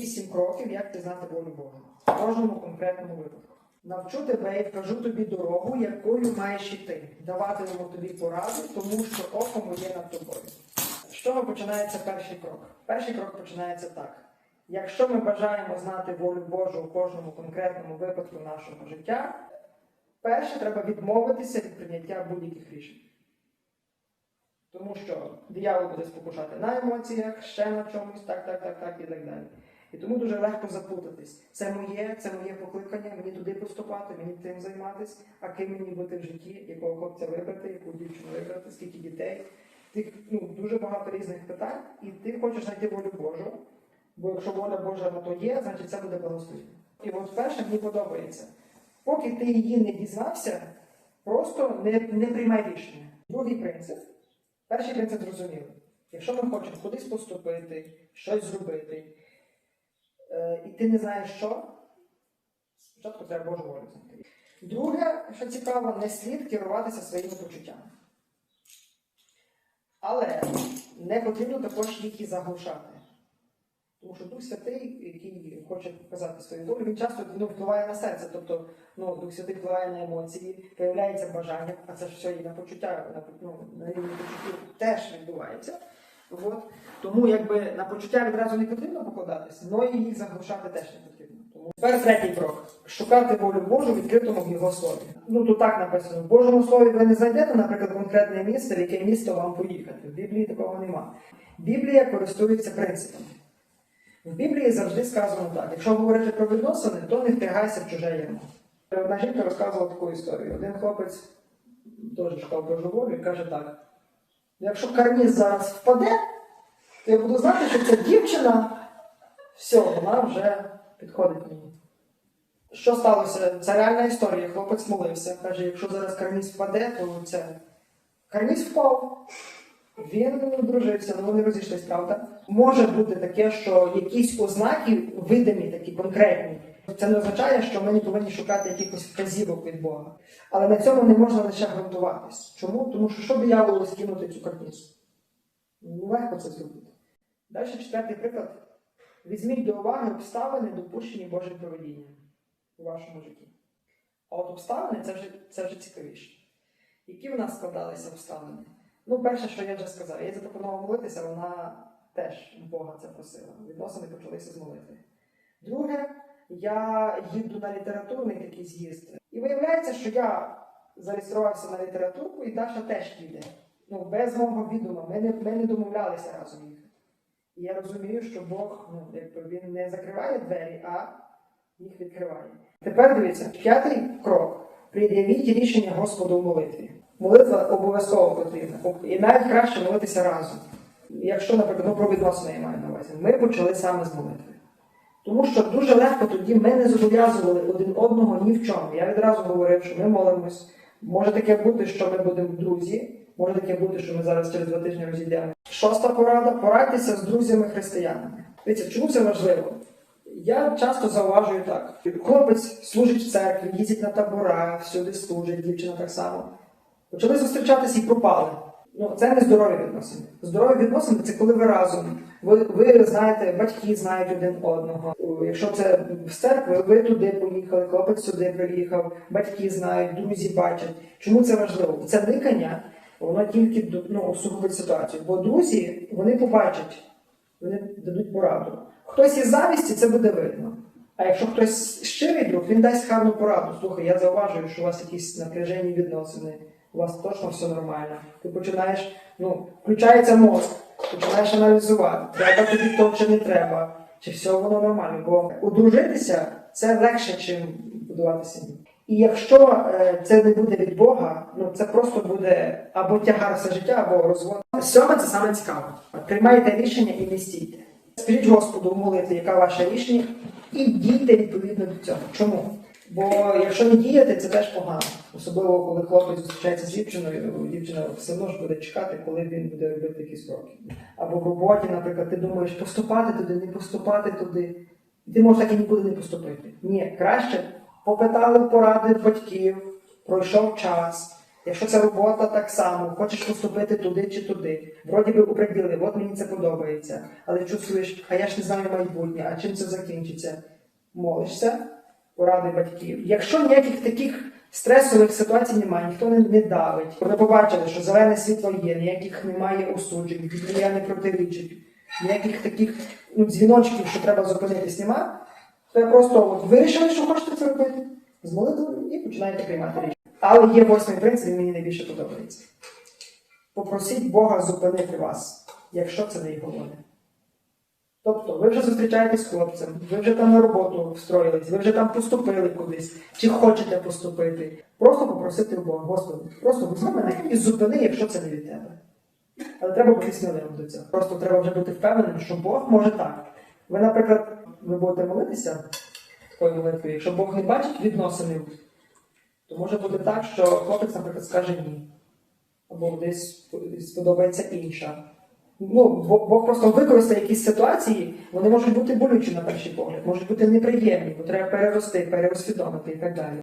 вісім кроків, як пізнати волю Бога. В кожному конкретному випадку. Навчу тебе і вкажу тобі дорогу, якою маєш йти. Даватимемо тобі поради, тому що око моє над тобою. З чого починається перший крок? Перший крок починається так. Якщо ми бажаємо знати волю Божу у кожному конкретному випадку нашого життя, перше треба відмовитися від прийняття будь-яких рішень. Тому що диявол буде спокушати на емоціях, ще на чомусь, так, так, так, так і так далі. І тому дуже легко заплутатись. Це моє, це моє покликання, мені туди поступати, мені тим займатися, а ким мені бути в житті, якого хлопця вибрати, яку дівчину вибрати, скільки дітей. Тих ну, дуже багато різних питань, і ти хочеш знайти волю Божу, бо якщо воля Божа на то є, значить це буде благословення. І от перше мені подобається. Поки ти її не дізнався, просто не, не приймай рішення. Другий принцип. Перший принцип зрозумілий. Якщо ми хочемо кудись поступити, щось зробити, і ти не знаєш що, спочатку треба Божу волю знайти. Друге, що цікаво, не слід керуватися своїми почуттями. Але не потрібно також їх і заглушати. Тому що Дух Святий, який хоче показати свою волю, він часто ну, впливає на серце. Тобто ну, Дух Святий впливає на емоції, появляється бажання, а це ж все і на почуття, на, ну, на рівні почуттів теж відбувається. От. Тому якби на почуття відразу не потрібно покладатися, але їх заглушати теж не потрібно. Тому тепер третій крок. Шукати волю Божу відкритому в Його слові. Ну тут так написано: в Божому слові ви не знайдете, наприклад, конкретне місце, в яке місто вам поїхати. В Біблії такого нема. Біблія користується принципом. В Біблії завжди сказано так: якщо говорити про відносини, то не втягайся в чуже ярмо. Одна жінка розказувала таку історію. Один хлопець теж шукав Божу волю і каже так: якщо карніз зараз впаде, то я буду знати, що ця дівчина, все, вона вже підходить мені. Що сталося? Це реальна історія. Хлопець молився. Каже, якщо зараз карніз впаде, то це карніз впав. Він дружився, але вони розійшлись, правда? Може бути таке, що якісь ознаки видимі, такі конкретні. Це не означає, що ми не повинні шукати якихось вказівок від Бога. Але на цьому не можна лише ґрунтуватись. Чому? Тому що що дияволу скинути цю карнізу? Ну, легко це зробити. Далі четвертий приклад. Візьміть до уваги обставини, допущені Божим проведінням у вашому житті. А от обставини це вже, це вже цікавіше. Які в нас складалися обставини? Ну, перше, що я вже сказав, я запропонував молитися, вона теж Бога це просила. Відносини почалися з молитви. Друге, я їду на літературний такий з'їзд. І виявляється, що я зареєструвався на літературку і Даша теж їде. Ну, без мого відома. Ми не, ми не домовлялися разом їхати. І я розумію, що Бог ну, якби він не закриває двері, а їх відкриває. Тепер дивіться, п'ятий крок. Пред'явіть рішення Господу в молитві. Молитва обов'язково потрібна. І навіть краще молитися разом. Якщо, наприклад, ну, про відносини я маю на увазі, ми почали саме з молитви. Тому що дуже легко тоді ми не зобов'язували один одного ні в чому. Я відразу говорив, що ми молимось. Може таке бути, що ми будемо друзі, може таке бути, що ми зараз через два тижні розійдемо. Шоста порада порадьтеся з друзями-християнами. Дивіться, чому це важливо? Я часто зауважую так: хлопець служить в церкві, їздить на табора, всюди служить, дівчина так само. Почали зустрічатися і пропали. Ну, це не здорові відносини. Здорові відносини це коли ви разом. Ви, ви знаєте, батьки знають один одного. Якщо це з церкви, ви туди поїхали, хлопець сюди приїхав, батьки знають, друзі бачать. Чому це важливо? Це никання, воно тільки ну, усугубить ситуацію. Бо друзі вони побачать, вони дадуть пораду. Хтось із завісті це буде видно. А якщо хтось щирий друг, він дасть гарну пораду. Слухай, я зауважую, що у вас якісь напряжені відносини, у вас точно все нормально. Ти починаєш, ну, включається мозк, починаєш аналізувати, треба тобі то чи не треба, чи все воно нормально. Бо одружитися це легше, ніж будувати сім'ю. І якщо е, це не буде від Бога, ну це просто буде або тягар все життя, або розвод. Сьоме це саме цікаво. Приймайте рішення і не стійте. Скажіть Господу в яке ваше рішення, і дійте відповідно до цього. Чому? Бо якщо не діяти, це теж погано. Особливо, коли хлопець зустрічається з дівчиною, дівчина все одно ж буде чекати, коли він буде робити якісь кроки. Або в роботі, наприклад, ти думаєш поступати туди, не поступати туди. І ти можеш так і нікуди не поступити. Ні, краще попитали поради батьків, пройшов час, Якщо це робота, так само, хочеш поступити туди чи туди. Вроді би оприділи, от мені це подобається, але чувствуєш, а я ж не знаю майбутнє, а чим це закінчиться. Молишся, поради батьків. Якщо ніяких таких стресових ситуацій немає, ніхто не, не давить. Вони побачили, що зелене світло є, ніяких немає осуджень, біблія не протирічить, ніяких таких ну, дзвіночків, що треба зупинитись, нема. То я просто от, вирішили, що хочете це робити, з молитвою і починаєте приймати рішення. Але є восьмий принцип, він мені найбільше подобається. Попросіть Бога зупинити вас, якщо це не його воля. Тобто, ви вже зустрічаєтесь з хлопцем, ви вже там на роботу встроїлись, ви вже там поступили кудись, чи хочете поступити. Просто попросити у Бога, Господи, просто візьми мене і зупини, якщо це не від тебе. Але треба бути сміливим до цього. Просто треба вже бути впевненим, що Бог може так. Ви, наприклад, ви будете молитися такою молитвою, якщо Бог не бачить відносини, то може бути так, що хлопець, наприклад, скаже ні. Або десь сподобається інша. Ну, Бог просто використає якісь ситуації, вони можуть бути болючі на перший погляд, можуть бути неприємні, бо треба перерости, переосвідомити і так далі.